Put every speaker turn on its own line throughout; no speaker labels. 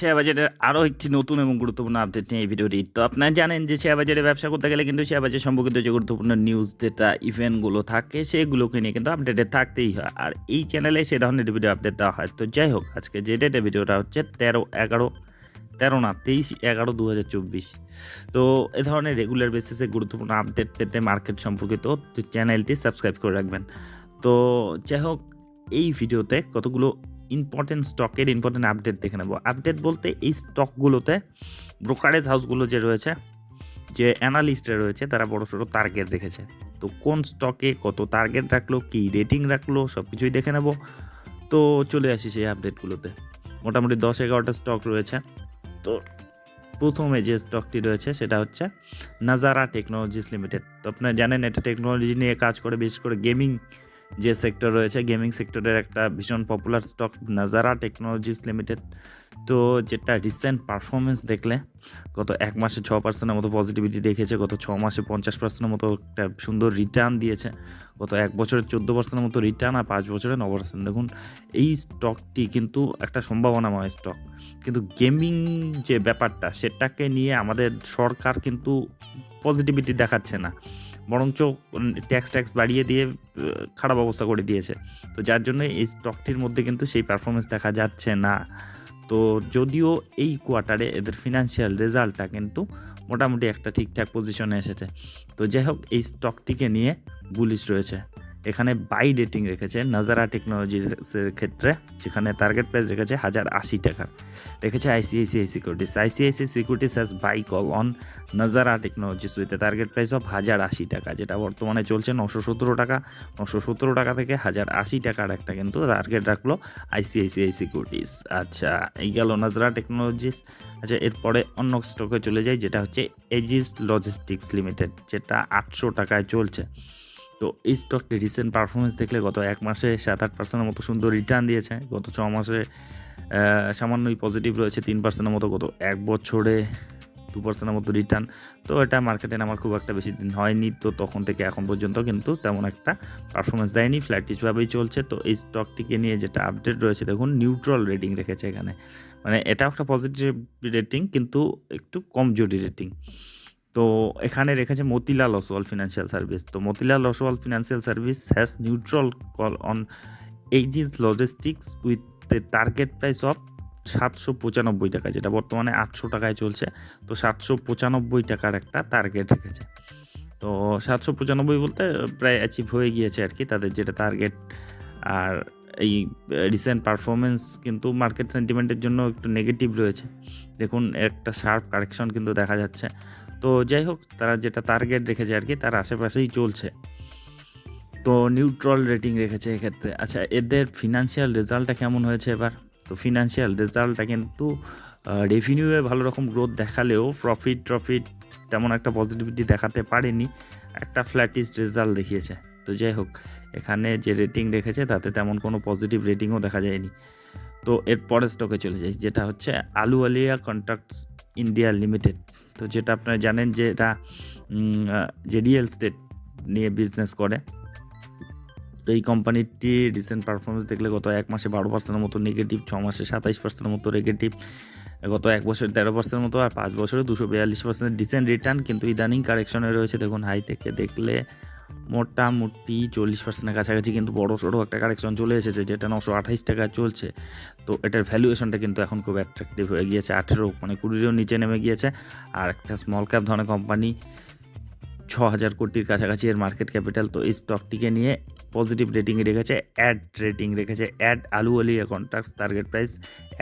share বাজারের আরও একটি নতুন এবং গুরুত্বপূর্ণ আপডেট নিয়ে এই ভিডিওটি তো আপনারা জানেন যে শেয়ার বাজারে ব্যবসা করতে গেলে কিন্তু শেয়ার বাজার সম্পর্কিত যে গুরুত্বপূর্ণ নিউজ ডেটা ইভেন্টগুলো থাকে সেগুলোকে নিয়ে কিন্তু আপডেটে থাকতেই হয় আর এই চ্যানেলে সে ধরনের ভিডিও আপডেট দেওয়া হয় তো যাই হোক আজকে যে ডেটে ভিডিওটা হচ্ছে তেরো এগারো তেরো না তেইশ এগারো দু হাজার চব্বিশ তো এ ধরনের রেগুলার বেসিসে গুরুত্বপূর্ণ আপডেট পেতে মার্কেট সম্পর্কিত চ্যানেলটি সাবস্ক্রাইব করে রাখবেন তো যাই হোক এই ভিডিওতে কতগুলো ইম্পর্টেন্ট স্টকের ইম্পর্টেন্ট আপডেট দেখে নেব আপডেট বলতে এই স্টকগুলোতে ব্রোকারেজ হাউসগুলো যে রয়েছে যে অ্যানালিস্টরা রয়েছে তারা বড় সড়ো টার্গেট রেখেছে তো কোন স্টকে কত টার্গেট রাখলো কি রেটিং রাখলো সব কিছুই দেখে নেব তো চলে আসি সেই আপডেটগুলোতে মোটামুটি দশ এগারোটা স্টক রয়েছে তো প্রথমে যে স্টকটি রয়েছে সেটা হচ্ছে নাজারা টেকনোলজিস লিমিটেড তো আপনারা জানেন এটা টেকনোলজি নিয়ে কাজ করে বিশেষ করে গেমিং যে সেক্টর রয়েছে গেমিং সেক্টরের একটা ভীষণ popular stock Nazara technologies limited তো যেটা রিসেন্ট পারফরমেন্স দেখলে গত এক মাসে ছ পার্সেন্টের মতো পজিটিভিটি দেখেছে গত ছ মাসে পঞ্চাশ পার্সেন্টের মতো একটা সুন্দর রিটার্ন দিয়েছে গত এক বছরে চোদ্দো পার্সেন্টের মতো রিটার্ন আর পাঁচ বছরে ন পার্সেন্ট দেখুন এই স্টকটি কিন্তু একটা সম্ভাবনাময় স্টক কিন্তু গেমিং যে ব্যাপারটা সেটাকে নিয়ে আমাদের সরকার কিন্তু পজিটিভিটি দেখাচ্ছে না বরঞ্চ ট্যাক্স ট্যাক্স বাড়িয়ে দিয়ে খারাপ অবস্থা করে দিয়েছে তো যার জন্য এই স্টকটির মধ্যে কিন্তু সেই পারফরমেন্স দেখা যাচ্ছে না তো যদিও এই কোয়ার্টারে এদের ফিনান্সিয়াল রেজাল্টটা কিন্তু মোটামুটি একটা ঠিকঠাক পজিশনে এসেছে তো যাই হোক এই স্টকটিকে নিয়ে বুলিশ রয়েছে এখানে বাই ডেটিং রেখেছে নাজারা টেকনোলজিসের ক্ষেত্রে যেখানে টার্গেট প্রাইস রেখেছে হাজার আশি টাকা রেখেছে ICICI securities ICICI securities has buy call on Nazara technologies with target price of হাজার আশি টাকা যেটা বর্তমানে চলছে নশো সতেরো টাকা নশো সতেরো টাকা থেকে হাজার আশি টাকার একটা কিন্তু টার্গেট রাখলো আইসিআইসিআই সিকিউরিটিস আচ্ছা এই গেল নাজারা টেকনোলজিস আচ্ছা এরপরে অন্য স্টকে চলে যাই যেটা হচ্ছে এজিস লজিস্টিক্স লিমিটেড যেটা আটশো টাকায় চলছে তো এই স্টকটি রিসেন্ট পারফরমেন্স দেখলে গত এক মাসে সাত আট পার্সেন্টের মতো সুন্দর রিটার্ন দিয়েছে গত ছ মাসে সামান্যই পজিটিভ রয়েছে তিন পার্সেন্টের মতো গত এক বছরে দু পার্সেন্টের মতো রিটার্ন তো এটা মার্কেটে আমার খুব একটা বেশি দিন হয়নি তো তখন থেকে এখন পর্যন্ত কিন্তু তেমন একটা পারফরমেন্স দেয়নি ফ্ল্যাটিসভাবেই চলছে তো এই স্টকটিকে নিয়ে যেটা আপডেট রয়েছে দেখুন নিউট্রাল রেটিং রেখেছে এখানে মানে এটাও একটা পজিটিভ রেটিং কিন্তু একটু কমজোরি রেটিং তো এখানে রেখেছে মতিলাল অসওয়াল ফিনান্সিয়াল সার্ভিস তো Motilal Oswal financial service has neutral call on এইজিন্স logistics with target price of সাতশো পঁচানব্বই টাকা যেটা বর্তমানে আটশো টাকায় চলছে তো সাতশো পঁচানব্বই টাকার একটা টার্গেট রেখেছে তো সাতশো পঁচানব্বই বলতে প্রায় অ্যাচিভ হয়ে গিয়েছে আর কি তাদের যেটা টার্গেট আর এই রিসেন্ট পারফরমেন্স কিন্তু মার্কেট সেন্টিমেন্টের জন্য একটু নেগেটিভ রয়েছে দেখুন একটা শার্প কারেকশন কিন্তু দেখা যাচ্ছে তো যাই হোক তারা যেটা টার্গেট রেখেছে আর কি তার আশেপাশেই চলছে তো নিউট্রাল রেটিং রেখেছে এক্ষেত্রে আচ্ছা এদের ফিনান্সিয়াল রেজাল্টটা কেমন হয়েছে এবার তো ফিনান্সিয়াল রেজাল্টটা কিন্তু রেভিনিউয়ে ভালো রকম গ্রোথ দেখালেও প্রফিট ট্রফিট তেমন একটা পজিটিভিটি দেখাতে পারেনি একটা ফ্ল্যাটিস্ট রেজাল্ট দেখিয়েছে তো যাই হোক এখানে যে রেটিং রেখেছে তাতে তেমন কোনো পজিটিভ রেটিংও দেখা যায়নি তো এর পরের স্টকে চলে যাই যেটা হচ্ছে আলু আলিয়া কন্ট্রাক্টস ইন্ডিয়া লিমিটেড তো যেটা আপনারা জানেন যে এটা যে রিয়েল স্টেট নিয়ে বিজনেস করে তো এই কোম্পানিটি রিসেন্ট পারফরমেন্স দেখলে গত এক মাসে বারো পার্সেন্টের মতো নেগেটিভ ছ মাসে সাতাইশ পার্সেন্টের মতো নেগেটিভ গত এক বছর তেরো পার্সেন্টের মতো আর পাঁচ বছরে দুশো বিয়াল্লিশ পার্সেন্ট ডিসেন্ট রিটার্ন কিন্তু ইদানিং কারেকশনে রয়েছে দেখুন হাই থেকে দেখলে মোটামুটি চল্লিশ পার্সেন্টের কাছাকাছি কিন্তু বড় সড়ো একটা কারেকশন চলে এসেছে যেটা নশো আঠাইশ টাকা চলছে তো এটার ভ্যালুয়েশনটা কিন্তু এখন খুব অ্যাট্রাকটিভ হয়ে গিয়েছে আঠেরো মানে কুড়িরও নিচে নেমে গিয়েছে আর একটা স্মল ক্যাপ ধরনের কোম্পানি ছ হাজার কোটির কাছাকাছি এর মার্কেট ক্যাপিটাল তো এই স্টকটিকে নিয়ে পজিটিভ রেটিং রেখেছে অ্যাড রেটিং রেখেছে add Ahluwalia contracts target price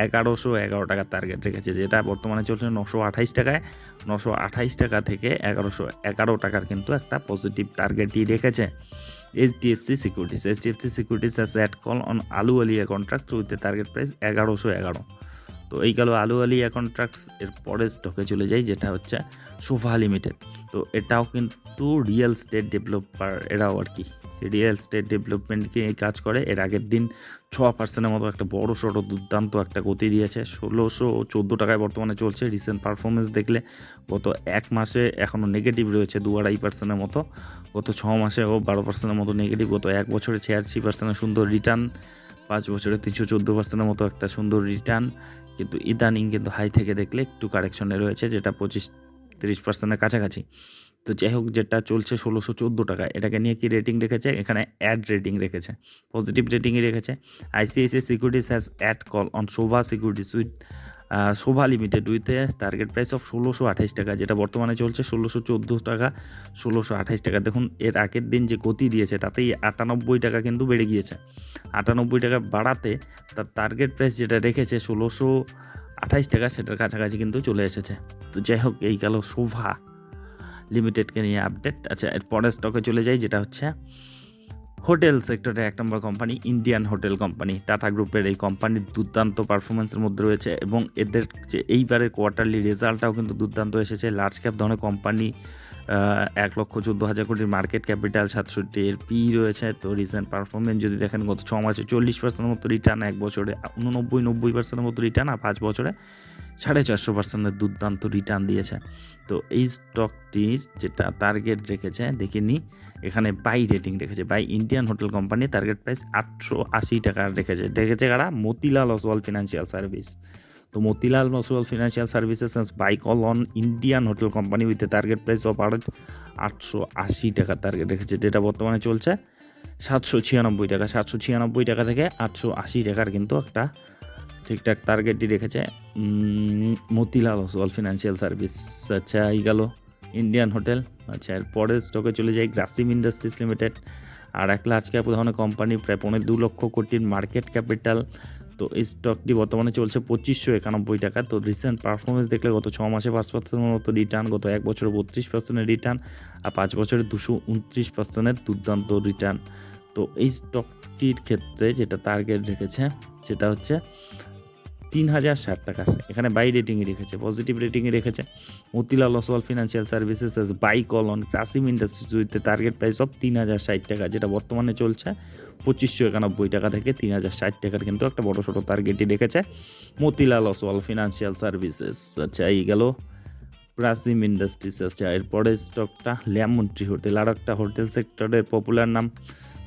এগারোশো এগারো টাকার টার্গেট রেখেছে যেটা বর্তমানে চলছে নশো আঠাইশ টাকায় নশো আঠাইশ টাকা থেকে এগারোশো এগারো টাকার কিন্তু একটা পজিটিভ টার্গেটই রেখেছে HDFC securities HDFC securities has add call on Ahluwalia contract with target price এগারোশো এগারো তো এই গেল আলু আলি কন্ট্রাক্টস এর পরে স্টকে চলে যাই যেটা হচ্ছে সোফা লিমিটেড তো এটাও কিন্তু রিয়েল স্টেট ডেভেলপার এরাও আর কি রিয়েল স্টেট ডেভেলপমেন্টকে এই কাজ করে এর আগের দিন ছ পার্সেন্টের মতো একটা বড় সড়ো দুর্দান্ত একটা গতি দিয়েছে ষোলোশো চোদ্দো টাকায় বর্তমানে চলছে রিসেন্ট পারফরমেন্স দেখলে গত এক মাসে এখনও নেগেটিভ রয়েছে দু আড়াই পার্সেন্টের মতো গত ছ মাসে ও বারো পার্সেন্টের মতো নেগেটিভ গত এক বছরে ছিয়াশি পার্সেন্টের সুন্দর রিটার্ন পাঁচ বছরে তিনশো চোদ্দো পার্সেন্টের মতো একটা সুন্দর রিটার্ন কিন্তু ইদানিং কিন্তু হাই থেকে দেখলে একটু কারেকশনে রয়েছে যেটা পঁচিশ তিরিশ পার্সেন্টের কাছাকাছি তো যাই হোক যেটা চলছে ষোলোশো চোদ্দো টাকা এটাকে নিয়ে কি রেটিং রেখেছে এখানে অ্যাড রেটিং রেখেছে পজিটিভ রেটিংই রেখেছে ICICI securities has add call on Sobha securities with Sobha limited with target price of ষোলোশো আঠাইশ টাকা যেটা বর্তমানে চলছে ষোলোশো চোদ্দো টাকা ষোলোশো আঠাইশ টাকা দেখুন এর আগের দিন যে গতি দিয়েছে তাতেই আটানব্বই টাকা কিন্তু বেড়ে গিয়েছে আটানব্বই টাকা বাড়াতে তার টার্গেট প্রাইস যেটা রেখেছে ষোলোশো আঠাইশ টাকা সেটার কাছাকাছি কিন্তু চলে এসেছে তো যাই হোক এই গেল শোভা লিমিটেডকে নিয়ে আপডেট আচ্ছা এর পরের স্টকে চলে যাই যেটা হচ্ছে হোটেল সেক্টরে এক নম্বর company Indian hotel company Tata গ্রুপের এই কোম্পানির দুর্দান্ত পারফরমেন্সের মধ্যে রয়েছে এবং এদের যে এইবারের কোয়ার্টারলি রেজাল্টটাও কিন্তু দুর্দান্ত এসেছে লার্জ ক্যাপ ধরনের কোম্পানি এক লক্ষ চোদ্দো হাজার কোটির মার্কেট ক্যাপিটাল সাতষট্টি এর পি রয়েছে তো রিসেন্ট পারফরমেন্স যদি দেখেন গত ছ মাসে চল্লিশ পার্সেন্টের মতো রিটার্ন এক বছরে উননব্বই নব্বই পার্সেন্টের মতো রিটার্ন আর পাঁচ বছরে সাড়ে চারশো পার্সেন্টের দুর্দান্ত রিটার্ন দিয়েছে তো এই স্টকটির যেটা টার্গেট রেখেছে দেখে নি এখানে বাই রেটিং রেখেছে buy Indian hotel company target price আটশো আশি টাকার রেখেছে রেখেছে কারা মতিলাল অসওয়াল ফিনান্সিয়াল সার্ভিস তো Motilal Oswal financial services buy call on Indian hotel company with target price of আর আটশো আশি টাকার টার্গেট রেখেছে যেটা বর্তমানে চলছে সাতশো ছিয়ানব্বই টাকা সাতশো ছিয়ানব্বই টাকা থেকে আটশো আশি টাকার কিন্তু একটা ঠিকঠাক টার্গেটটি রেখেছে মতিলাল ওসওয়াল ফিনান্সিয়াল সার্ভিস আচ্ছা এই গেল ইন্ডিয়ান হোটেল আচ্ছা এর পরের স্টকে চলে যাই গ্রাসিম ইন্ডাস্ট্রিজ লিমিটেড আর এক লার্জ ক্যাপ ধরনের কোম্পানি প্রায় পনেরো দু লক্ষ কোটির মার্কেট ক্যাপিটাল তো এই স্টকটি বর্তমানে চলছে পঁচিশশো একানব্বই টাকা তো রিসেন্ট পারফরমেন্স দেখলে গত ছ মাসে পাঁচ পার্সেন্টের মতো রিটার্ন গত এক বছরে বত্রিশ পার্সেন্টের রিটার্ন আর পাঁচ বছরে দুশো উনত্রিশ পার্সেন্টের দুর্দান্ত রিটার্ন তো এই স্টকটির ক্ষেত্রে যেটা টার্গেট রেখেছে সেটা হচ্ছে তিন হাজার ষাট টাকার এখানে বাই রেটিং রেখেছে পজিটিভ রেটিং রেখেছে Motilal Oswal financial services buy call on Grasim ইন্ডাস্ট্রিজুইতে টার্গেট প্রাইস অফ তিন হাজার ষাট টাকা যেটা বর্তমানে চলছে পঁচিশশো একানব্বই টাকা থেকে তিন হাজার ষাট টাকার কিন্তু একটা বড় ছোটো টার্গেটই রেখেছে মতিলাল ওসওয়াল ফিনান্সিয়াল সার্ভিসেস আচ্ছা এই গেল প্রাসিম ইন্ডাস্ট্রিস আচ্ছা এরপরের স্টকটা লেমন ট্রি হোটেল আর একটা হোটেল সেক্টরের পপুলার নাম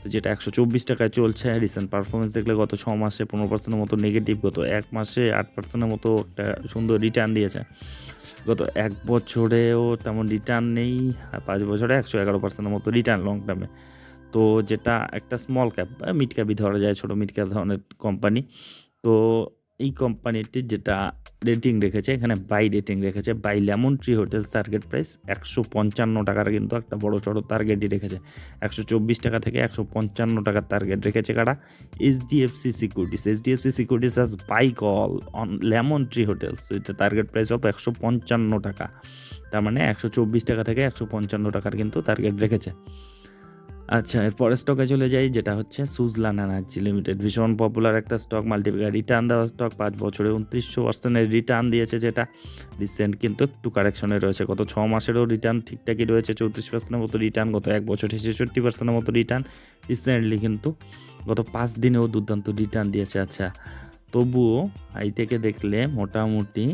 তো যেটা একশো চব্বিশ টাকায় চলছে রিসেন্ট হ্যাঁ, পারফরমেন্স দেখলে গত ছ মাসে পনেরো পার্সেন্টের মতো নেগেটিভ গত এক মাসে আট পার্সেন্টের মতো একটা সুন্দর রিটার্ন দিয়েছে গত এক বছরেও তেমন রিটার্ন নেই আর পাঁচ বছরে একশো এগারো পার্সেন্টের মতো রিটার্ন লং টার্মে তো যেটা একটা স্মল ক্যাপ মিড ক্যাপই ধরা যায় ছোটো মিড ক্যাপ ধরনের কোম্পানি তো এই কোম্পানিটি যেটা রেটিং রেখেছে এখানে বাই রেটিং রেখেছে buy lemon tree hotel target price একশো পঞ্চান্ন টাকার কিন্তু একটা বড় সড়ো টার্গেটই রেখেছে একশো চব্বিশ টাকা থেকে একশো পঞ্চান্ন টাকার টার্গেট রেখেছে কারা HDFC securities H C securities has buy call on lemon tree hotels with target price of একশো পঞ্চান্ন টাকা তার মানে একশো চব্বিশ টাকা থেকে একশো পঞ্চান্ন টাকার কিন্তু টার্গেট রেখেছে আচ্ছা এরপর স্টকে চলে যাই যেটা হচ্ছে সুজলান এনার্জি লিমিটেড ভীষণ পপুলার একটা স্টক মাল্টিপ্লাই রিটার্ন দেওয়া স্টক পাঁচ বছরে উনত্রিশশো পার্সেন্টের রিটার্ন দিয়েছে যেটা রিসেন্ট কিন্তু একটু কারেকশনে রয়েছে গত ছ মাসেরও রিটার্ন ঠিকঠাকই রয়েছে চৌত্রিশ পার্সেন্টের মতো রিটার্ন গত এক বছরে ছেষট্টি পার্সেন্টের মতো রিটার্ন রিসেন্টলি কিন্তু গত পাঁচ দিনেও দুর্দান্ত রিটার্ন দিয়েছে আচ্ছা তবুও আই থেকে দেখলে মোটামুটি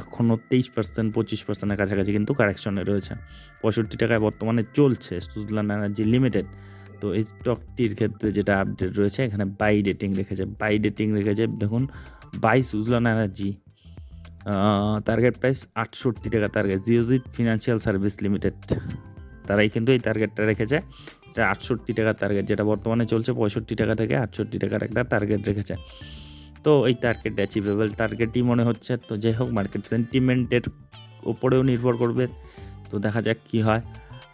এখনও তেইশ পার্সেন্ট পঁচিশ পার্সেন্টের কাছাকাছি কিন্তু কারেকশনে রয়েছে পঁয়ষট্টি টাকায় বর্তমানে চলছে সুজলান এনার্জি লিমিটেড তো এই স্টকটির ক্ষেত্রে যেটা আপডেট রয়েছে এখানে বাই ডেটিং রেখেছে বাই ডেটিং রেখেছে দেখুন buy Suzlon energy target price আটষট্টি টাকা target Geojit financial service limited তারাই কিন্তু এই টার্গেটটা রেখেছে এটা আটষট্টি টাকা টার্গেট যেটা বর্তমানে চলছে পঁয়ষট্টি টাকা থেকে আটষট্টি টাকার একটা টার্গেট রেখেছে তো এই টার্গেট অ্যাচিভেবল টার্গেটই মনে হচ্ছে তো যাই হোক মার্কেট সেন্টিমেন্টের ওপরেও নির্ভর করবে তো দেখা যাক কী হয়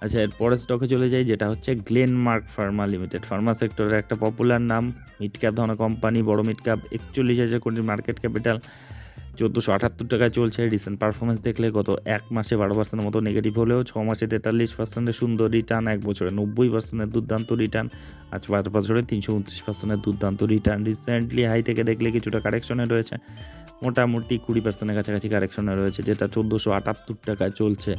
আচ্ছা এরপরে স্টকে চলে যাই যেটা হচ্ছে গ্লেনমার্ক ফার্মা লিমিটেড ফার্মা সেক্টরের একটা পপুলার নাম মিড ক্যাপ ধরনের কোম্পানি বড় মিড ক্যাপ একচল্লিশ হাজার কোটির মার্কেট ক্যাপিটাল চোদ্দোশো আটাত্তর টাকায় চলছে রিসেন্ট পারফরমেন্স দেখলে গত এক মাসে বারো পার্সেন্টের মতো নেগেটিভ হলেও ছ মাসে তেতাল্লিশ পার্সেন্টের সুন্দর রিটার্ন এক বছরে নব্বই পার্সেন্টের দুর্দান্ত রিটার্ন আজ পাঁচ বছরে তিনশো উনত্রিশ পার্সেন্টের দুর্দান্ত রিটার্ন রিসেন্টলি হাই থেকে দেখলে কিছুটা কারেকশনে রয়েছে মোটামুটি কুড়ি পার্সেন্টের কাছাকাছি কারেকশনে রয়েছে যেটা চোদ্দোশো আটাত্তর টাকায় চলছে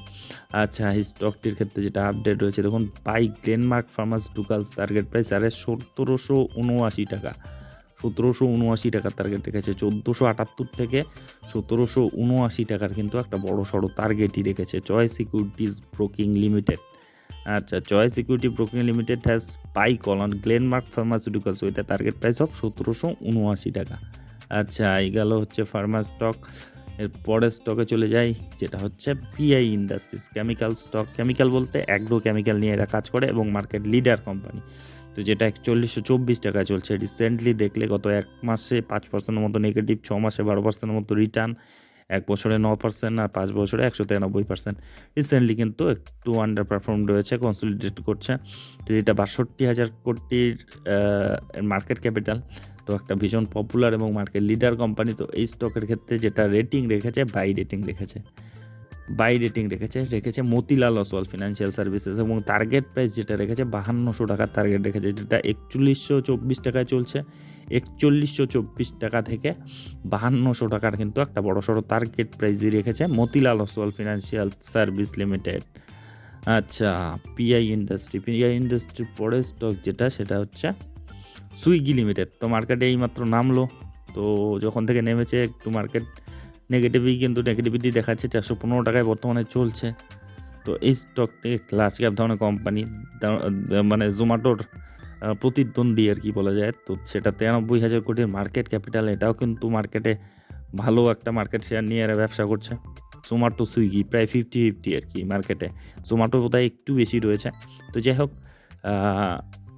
আচ্ছা এই স্টকটির ক্ষেত্রে যেটা আপডেট রয়েছে দেখুন buy Glenmark pharmaceuticals target price সাড়ে সতেরোশো উনআশি টাকা সতেরোশো উনআশি টাকার টার্গেট রেখেছে চোদ্দোশো আটাত্তর থেকে সতেরোশো উনআশি টাকার কিন্তু একটা বড় সড়ো টার্গেটই রেখেছে চয়েস সিকিউরিটিজ ব্রোকিং লিমিটেড আচ্ছা choice security broking limited has spike on Glenmark pharmaceuticals with target price of সতেরোশো উনআশি টাকা আচ্ছা এই গেল হচ্ছে ফার্মা স্টক এর পরের স্টকে চলে যাই যেটা হচ্ছে PI industries chemical stock chemical বলতে অ্যাগ্রো কেমিক্যাল নিয়ে এরা কাজ করে এবং মার্কেট লিডার কোম্পানি তো যেটা একচল্লিশশো চব্বিশ টাকায় চলছে রিসেন্টলি দেখলে গত এক মাসে পাঁচ পার্সেন্টের মতো নেগেটিভ ছ মাসে বারো পার্সেন্টের মতো রিটার্ন এক বছরে ন পার্সেন্ট আর পাঁচ বছরে একশো তিরানব্বই পার্সেন্ট রিসেন্টলি কিন্তু একটু আন্ডার পারফর্ম রয়েছে কনসলিডেট করছে তো যেটা বাষট্টি হাজার কোটির মার্কেট ক্যাপিটাল তো একটা ভীষণ পপুলার এবং মার্কেট লিডার কোম্পানি তো এই স্টকের ক্ষেত্রে যেটা রেটিং রেখেছে বাই রেটিং রেখেছে বাই রেটিং রেখেছে রেখেছে মতিলাল অসওয়াল ফিনান্সিয়াল সার্ভিসেস এবং টার্গেট প্রাইস যেটা রেখেছে বাহান্নশো টাকার টার্গেট রেখেছে যেটা একচল্লিশশো চব্বিশ টাকায় চলছে একচল্লিশশো চব্বিশ টাকা থেকে বাহান্নশো টাকার কিন্তু একটা বড় সড়ো টার্গেট প্রাইসই রেখেছে Motilal Oswal financial service limited আচ্ছা পিআই ইন্ডাস্ট্রি পিআই ইন্ডাস্ট্রির পরের স্টক যেটা সেটা হচ্ছে সুইগি লিমিটেড তো মার্কেটে এইমাত্র নামলো তো যখন থেকে নেমেছে একটু মার্কেট নেগেটিভই কিন্তু নেগেটিভিটি দেখাচ্ছে চারশো পনেরো টাকায় বর্তমানে চলছে তো এই স্টকটি লার্জ ক্যাপ ধরনের কোম্পানি মানে জোম্যাটোর প্রতিদ্বন্দ্বী আর কি বলা যায় তো সেটা তিরানব্বই হাজার কোটির মার্কেট ক্যাপিটাল এটাও কিন্তু মার্কেটে ভালো একটা মার্কেট শেয়ার নিয়ে এরা ব্যবসা করছে জোম্যাটো সুইগি প্রায় ফিফটি ফিফটি আর কি মার্কেটে জোম্যাটো বোধহয় একটু বেশি রয়েছে তো যাই হোক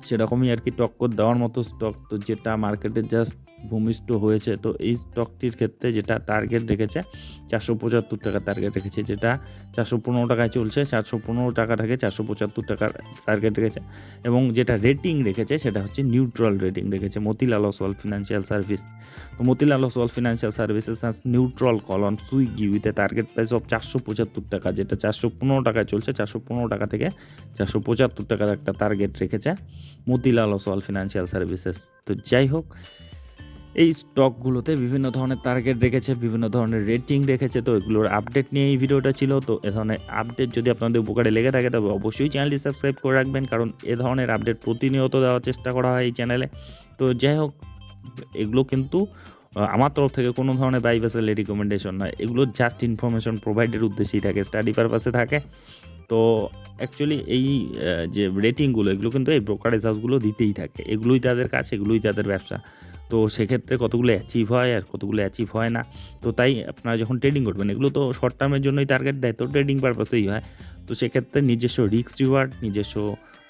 সেরকমই আর কি টক্কর দেওয়ার মতো স্টক তো যেটা মার্কেটে জাস্ট ভূমিষ্ঠ হয়েছে তো এই স্টকটির ক্ষেত্রে যেটা টার্গেট রেখেছে চারশো পঁচাত্তর টাকা টার্গেট রেখেছে যেটা চারশো পনেরো টাকায় চলছে চারশো পনেরো টাকা থেকে চারশো পঁচাত্তর টাকার টার্গেট রেখেছে এবং যেটা রেটিং রেখেছে সেটা হচ্ছে নিউট্রাল রেটিং রেখেছে মতিলাল ওসওয়াল ফিনান্সিয়াল সার্ভিস তো Motilal Oswal financial services neutral call on Swiggy with target price of চারশো পঁচাত্তর টাকা যেটা চারশো পনেরো টাকায় চলছে চারশো পনেরো টাকা থেকে চারশো পঁচাত্তর টাকার একটা টার্গেট রেখেছে মতিলাল ওসওয়াল ফিনান্সিয়াল সার্ভিসেস তো যাই হোক এই স্টকগুলোতে বিভিন্ন ধরনের টার্গেট রেখেছে বিভিন্ন ধরনের রেটিং রেখেছে তো এগুলোর আপডেট নিয়ে এই ভিডিওটা ছিল তো এ ধরনের আপডেট যদি আপনাদের উপকারে লেগে থাকে তবে অবশ্যই চ্যানেলটি সাবস্ক্রাইব করে রাখবেন কারণ এ ধরনের আপডেট প্রতিনিয়ত দেওয়ার চেষ্টা করা হয় এই চ্যানেলে তো যাই হোক এগুলো কিন্তু আমার তরফ থেকে কোনো ধরনের বাই বেসেলের রিকমেন্ডেশন নয় এগুলো জাস্ট ইনফরমেশন প্রোভাইডের উদ্দেশ্যেই থাকে স্টাডি পারপাসে থাকে তো অ্যাকচুয়ালি এই যে রেটিংগুলো এগুলো কিন্তু এই ব্রোকারেজ হাউসগুলো দিতেই থাকে এগুলোই তাদের কাজ এগুলোই তাদের ব্যবসা তো সেক্ষেত্রে কতগুলো অ্যাচিভ হয় আর কতগুলো অ্যাচিভ হয় না তো তাই আপনারা যখন ট্রেডিং করবেন এগুলো তো শর্ট টার্মের জন্যই টার্গেট দেয় তো ট্রেডিং পারপাসেই হয় তো সেক্ষেত্রে নিজস্ব রিক্স রিওয়ার্ড নিজস্ব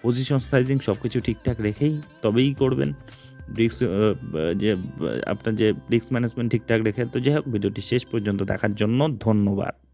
পজিশন সাইজিং সব কিছু ঠিকঠাক রেখেই তবেই করবেন রিক্স যে আপনার যে রিক্স ম্যানেজমেন্ট ঠিকঠাক রেখে তো যাই হোক ভিডিওটি শেষ পর্যন্ত দেখার জন্য ধন্যবাদ